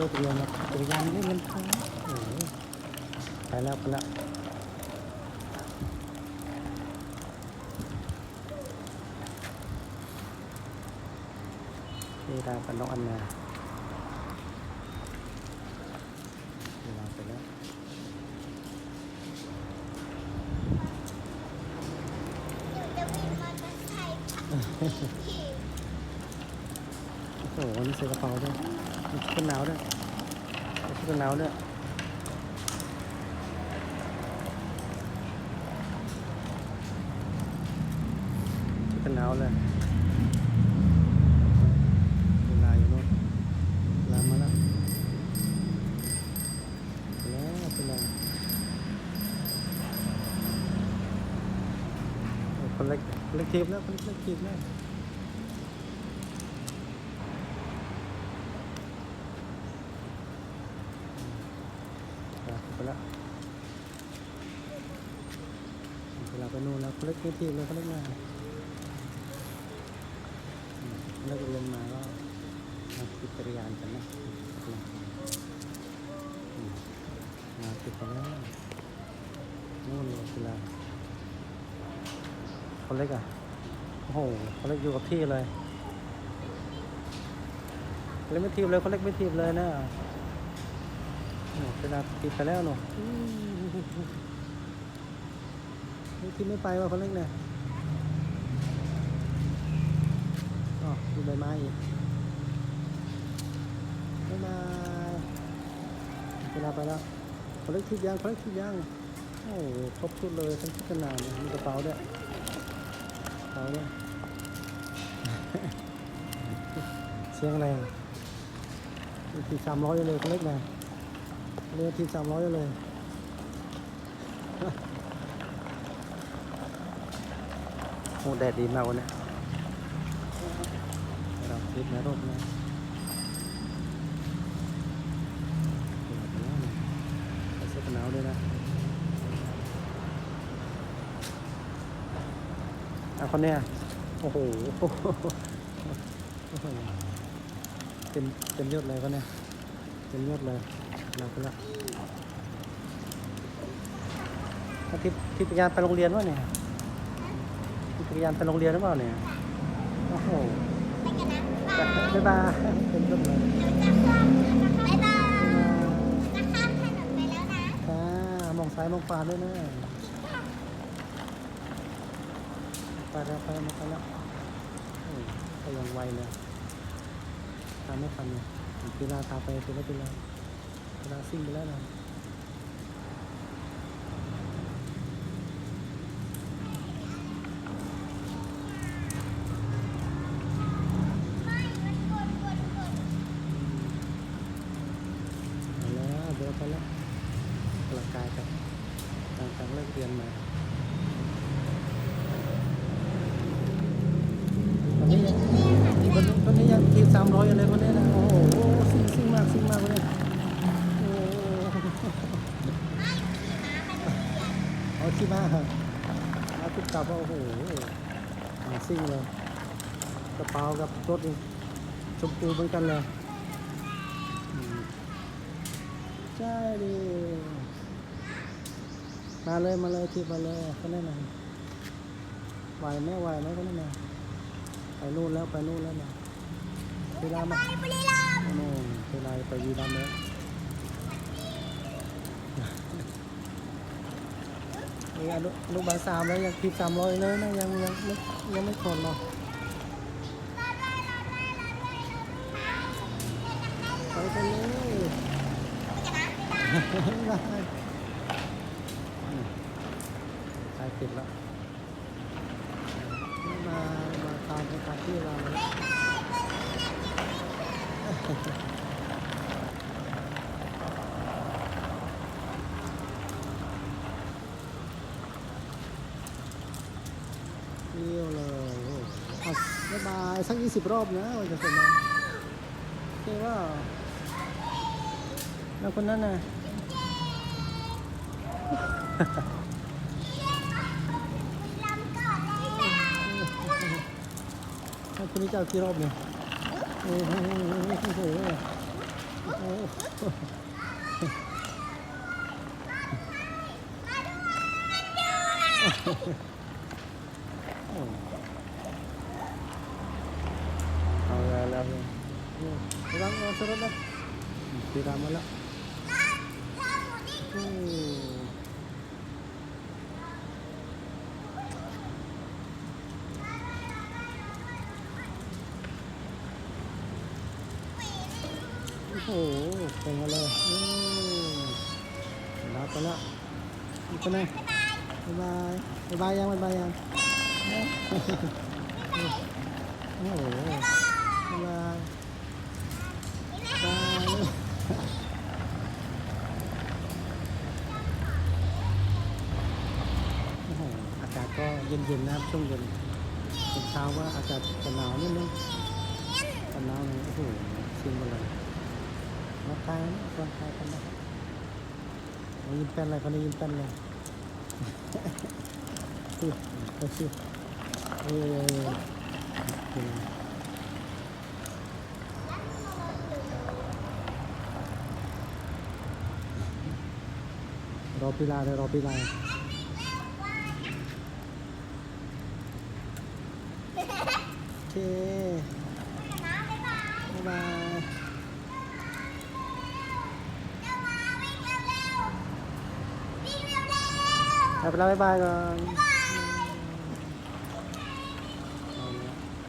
เลิกเรียนแล้วจักรยานไม่เงินไปแล้วไปแล้วเวลากับน้องอันนาเวลาไปแล้วเดี๋ยวจะโอ้โหนนี้ใส่กระเป๋าด้วย ชุดกันหนาวด้วยชุดกันหนาวด้วยชุดกันหนาวเลยเวลาอยู่โน่นเวลามาแล้วแล้วเวลาโอ้คนเล็กเล็กทีมแล้วคนเล็กทีมแล้ว อะ ไปแล้วเวลาไปนู่นแล้วเขาเล็กไม่ทีเลยเขาเล็กมาอืมเลิกเรียนมาก็มาขี่จักรยานกันนะมมาขี่ไปแล้วนู่นเลยเวลาเขาเล็กอะโอ้โหเขาเล็กอยู่กับที่เลยเล็กไม่ทีบเลยเขาเล็กไม่ทีบเลยนะ เวลาติดไปแล้วเนาะนี่ที่ไม่ไปว่าคนเล็กเนี่ยอ๋อดูใบไม้อีกบ๊ายบายเวลาไปแล้วคนเล็กทิดยังคนเล็กทิดยังโอ้โหครบชุดเลยทั้งชุดกันหนาวมีกระเป๋าด้วยกระเป๋าด้วยเสียงอะไรอีกสามร้อยเลยคนเล็กนะ เรือทีสามร้อยเลยโอ้แดดดีมากวันนี้เราคลิปนะรถนะใส่เสื้อกันหนาวด้วยนะอะคนเนี้ยโอ้โหโอ้โหเต็มเต็มยศเลยคนเนี้ย เต็มยศเลยเราไปละถ้าทิพทิพยานไปโรงเรียนวะเนี่ยทิพยานไปโรงเรียนหรือเปล่าเนี่ยโอ้โหไปกันนะบายบ๊ายบายเต็มยศเลยบายบายจะข้ามถนนไปแล้วนะจ้ามองซ้ายมองขวาด้วยนะไปแล้วไปแล้วไปแล้วไปยังไวเลยตามไม่ทันเลย กีฬาพาไปกีฬากีฬากีฬาซิ่งไปแล้วนะไม่มันไปแล้วเดี๋ยวไปแล้วออกำลังกายกันหลังจากเลิกเรียนมาตอนนี้ยังคนนี้คนนี้ยังทีสามร้อยอยู่เลยคนนี้นะ ที่มาเหรอเอาทุกกลับว่าโอ้โหอ่าซิ่งเลยกระเป๋ากับรถนี่ชมพูเหมือนกันเลยใช่ดิมาเลยมาเลยทีมาเลยก็แน่นอนไหวไหมไหวไหมก็แน่นอนไปนู่นแล้วไปนู่นแล้วนะเวลาไปมาบุรีรัมย์โน่นเวลาไปวีรัมย์แล้ว นี่อนุอนุบาลสามแล้วยังทีสามร้อยเลยนะยังยังไม่ยังไม่คนหรอกไปกันเลยไปได้ใช่ติดแล้วมามาตามไปตามที่เรา เลี้ยวเลยโอ้เอาบ๊ายบายสักยี่สิบรอบนะวันจะเสร็จแล้วโอเคว่าแล้วคนนั้นน่ะบุรีรัมย์ก่อนเลยให้คนนี้จะเอากี่รอบเนี่ยโอ้โหโอ้โหโอ้โหโอ้เอาแล้วแล้วเนี่ยนี่ ระวังเอาสรถนะตีรามมาแล้วโอ้โอ้โหเก่งมาเลยอืมรับไปแล้วไปไหนบ๊ายบายบ๊ายบายยังบ๊ายบายยัง โอ้โหบ๊ายบายบายโอ้โหอา ก็เย็นๆนะครับช่วงเย็นเช้าก็อากาศจะหนาวนิดนึงตอนหนาวนี่โอ้โหชิมมาเลยมาตายนะคนไทยกันนะครับโอ้ยยิ้มแป้นอะไรคนนี้ยิ้มแป้นเลยสิไปสิเออโอเครอพิลาเลยรอพิลาโอ เค บ๊ายบายเอาไปแล้วบ๊ายบายก่อน